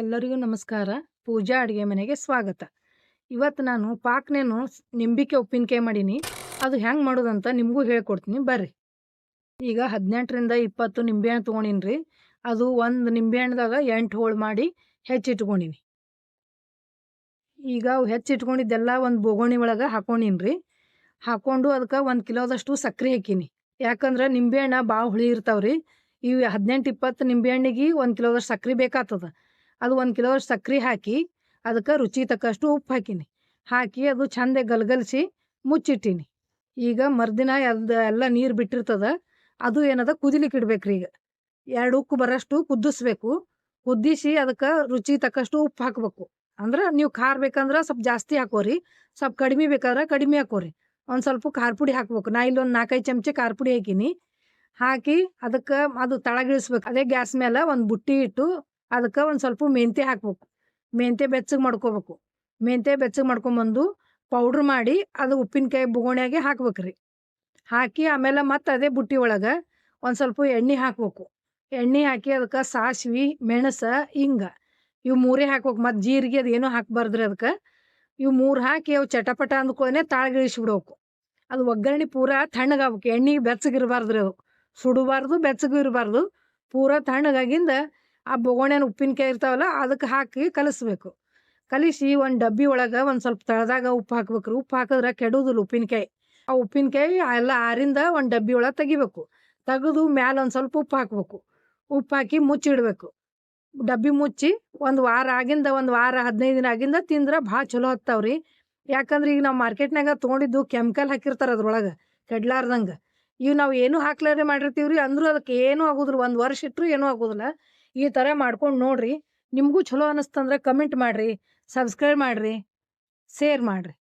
ಎಲ್ಲರಿಗೂ ನಮಸ್ಕಾರ. ಪೂಜಾ ಅಡುಗೆ ಮನೆಗೆ ಸ್ವಾಗತ. ಇವತ್ತು ನಾನು ಪಾಕ್ನೇನು ನಿಂಬಿಕೆ ಉಪ್ಪಿನಕಾಯಿ ಮಾಡೀನಿ. ಅದು ಹೆಂಗೆ ಮಾಡೋದಂತ ನಿಮಗೂ ಹೇಳ್ಕೊಡ್ತೀನಿ. ಬರ್ರಿ. ಈಗ ಹದಿನೆಂಟರಿಂದ ಇಪ್ಪತ್ತು ನಿಂಬೆಹಣ್ಣು ತೊಗೊಂಡಿನಿ ರೀ ಅದು ಒಂದು ನಿಂಬೆಹಣ್ಣದಾಗ ಎಂಟು ಹೋಳು ಮಾಡಿ ಹೆಚ್ಚಿಟ್ಕೊಂಡಿನಿ. ಈಗ ಹೆಚ್ಚಿಟ್ಕೊಂಡಿದ್ದೆಲ್ಲ ಒಂದು ಬೋಗೋಣಿ ಒಳಗೆ ಹಾಕೊಂಡಿನಿ ರೀ ಹಾಕೊಂಡು ಅದಕ್ಕೆ ಒಂದು ಕಿಲೋದಷ್ಟು ಸಕ್ಕರೆ ಹಾಕೀನಿ. ಯಾಕಂದ್ರೆ ನಿಂಬೆಹಣ್ಣು ಭಾಳ ಹುಳಿ ಇರ್ತಾವ್ರಿ. ಇವು ಹದಿನೆಂಟು ಇಪ್ಪತ್ತು ನಿಂಬೆಹಣ್ಣಿಗೆ ಒಂದು ಕಿಲೋದಷ್ಟು ಸಕ್ಕರೆ ಬೇಕಾಗ್ತದ ಅದು ಒಂದು ಕಿಲೋ ಸಕ್ಕರೆ ಹಾಕಿ ಅದಕ್ಕೆ ರುಚಿ ತಕ್ಕಷ್ಟು ಉಪ್ಪು ಹಾಕೀನಿ. ಹಾಕಿ ಅದು ಚಂದ ಗಲಗಲಿಸಿ ಮುಚ್ಚಿಟ್ಟೀನಿ. ಈಗ ಮರುದಿನ ಅದು ಎಲ್ಲ ನೀರು ಬಿಟ್ಟಿರ್ತದ, ಅದು ಏನದ ಕುದಿಲಿಕ್ಕೆ ಇಡ್ಬೇಕ್ರಿ ಈಗ. ಎರಡು ಉಕ್ಕು ಬರೋಷ್ಟು ಕುದಿಸ್ಬೇಕು ಕುದಿಸಿ ಅದಕ್ಕೆ ರುಚಿ ತಕ್ಕಷ್ಟು ಉಪ್ಪು ಹಾಕಬೇಕು. ಅಂದ್ರೆ ನೀವು ಖಾರ ಬೇಕಂದ್ರೆ ಸ್ವಲ್ಪ ಜಾಸ್ತಿ ಹಾಕೋರಿ, ಸ್ವಲ್ಪ ಕಡಿಮೆ ಬೇಕಾದ್ರೆ ಕಡಿಮೆ ಹಾಕೋರಿ. ಒಂದು ಸ್ವಲ್ಪ ಖಾರ ಪುಡಿ ಹಾಕ್ಬೇಕು. ನಾ ಇಲ್ಲೊಂದು ನಾಲ್ಕೈದು ಚಮಚ ಖಾರ ಪುಡಿ ಹಾಕೀನಿ. ಹಾಕಿ ಅದಕ್ಕೆ ಅದು ತಳಗಿಳಿಸ್ಬೇಕು. ಅದೇ ಗ್ಯಾಸ್ ಮೇಲೆ ಒಂದು ಬುಟ್ಟಿ ಇಟ್ಟು ಅದಕ್ಕೆ ಒಂದು ಸ್ವಲ್ಪ ಮೆಂತೆ ಹಾಕ್ಬೇಕು. ಮೆಂತೆ ಬೆಚ್ಚಗೆ ಮಾಡ್ಕೋಬೇಕು. ಮೆಂತೆ ಬೆಚ್ಚಗೆ ಮಾಡ್ಕೊಂಬಂದು ಪೌಡ್ರ್ ಮಾಡಿ ಅದು ಉಪ್ಪಿನಕಾಯಿ ಬುಗೋಣ್ಯಾಗೆ ಹಾಕ್ಬೇಕ್ರಿ. ಹಾಕಿ ಆಮೇಲೆ ಮತ್ತೆ ಅದೇ ಬುಟ್ಟಿ ಒಳಗೆ ಒಂದು ಸ್ವಲ್ಪ ಎಣ್ಣೆ ಹಾಕ್ಬೇಕು. ಎಣ್ಣೆ ಹಾಕಿ ಅದಕ್ಕೆ ಸಾಸ್ವೆ, ಮೆಣಸು, ಹಿಂಗ ಇವು ಮೂರೇ ಹಾಕ್ಬೇಕು. ಮತ್ತು ಜೀರಿಗೆ ಅದು ಏನೂ ಹಾಕ್ಬಾರ್ದ್ರಿ ಅದಕ್ಕೆ. ಇವು ಮೂರು ಹಾಕಿ ಅವು ಚಟಪಟ ಅಂದ್ಕೊಳ್ಳೆ ತಾಳ್ಗಿಳಿಸ್ಬಿಡ್ಬೇಕು. ಅದು ಒಗ್ಗರಣೆ ಪೂರ ತಣ್ಣಗಾಗ್ಬೇಕು. ಎಣ್ಣೆ ಬೆಚ್ಚಗಿರಬಾರ್ದು ರೀ ಅದು. ಸುಡಬಾರ್ದು, ಬೆಚ್ಚಗೂ ಇರಬಾರ್ದು. ಪೂರ ತಣ್ಣಗಾಗಿಂದ ಆ ಬೊಗೋಣ್ಯಾನ ಉಪ್ಪಿನಕಾಯಿ ಇರ್ತಾವಲ್ಲ, ಅದಕ್ಕೆ ಹಾಕಿ ಕಲಿಸ್ಬೇಕು. ಕಲಿಸಿ ಒಂದು ಡಬ್ಬಿ ಒಳಗೆ ಒಂದು ಸ್ವಲ್ಪ ತಳದಾಗ ಉಪ್ಪು ಹಾಕ್ಬೇಕು ಉಪ್ಪು ಹಾಕಿದ್ರೆ ಕೆಡೋದಿಲ್ಲ ಉಪ್ಪಿನಕಾಯಿ. ಆ ಉಪ್ಪಿನಕಾಯಿ ಎಲ್ಲ ಆರಿಂದ ಒಂದು ಡಬ್ಬಿ ಒಳಗೆ ತೆಗಿಬೇಕು. ತೆಗೆದು ಮ್ಯಾಲೆ ಒಂದು ಸ್ವಲ್ಪ ಉಪ್ಪು ಹಾಕ್ಬೇಕು. ಉಪ್ಪು ಹಾಕಿ ಮುಚ್ಚಿಡಬೇಕು. ಡಬ್ಬಿ ಮುಚ್ಚಿ ಒಂದು ವಾರ ಆಗಿಂದ ಒಂದು ವಾರ, ಹದಿನೈದು ದಿನ ಆಗಿಂದ ತಿಂದ್ರೆ ಭಾಳ ಚಲೋ ಹತ್ತಾವ್ರಿ ಯಾಕಂದ್ರೆ ಈಗ ನಾವು ಮಾರ್ಕೆಟ್ನಾಗ ತೊಗೊಂಡಿದ್ದು ಕೆಮಿಕಲ್ ಹಾಕಿರ್ತಾರೆ ಅದ್ರೊಳಗೆ, ಕೆಡ್ಲಾರ್ದಂಗೆ. ಇವು ನಾವು ಏನೂ ಹಾಕ್ಲಾರೆ ಮಾಡಿರ್ತೀವಿ ರೀ ಅಂದರೂ ಅದಕ್ಕೆ ಏನೂ ಆಗೋದಿಲ್ಲ. ಒಂದು ವರ್ಷ ಇಟ್ಟರು ಏನೂ ಆಗೋದಿಲ್ಲ. ಈ ಥರ ಮಾಡ್ಕೊಂಡು ನೋಡ್ರಿ. ನಿಮಗೂ ಚಲೋ ಅನ್ನಿಸ್ತಂದ್ರೆ ಕಮೆಂಟ್ ಮಾಡಿರಿ ಸಬ್ಸ್ಕ್ರೈಬ್ ಮಾಡಿರಿ ಶೇರ್ ಮಾಡಿರಿ.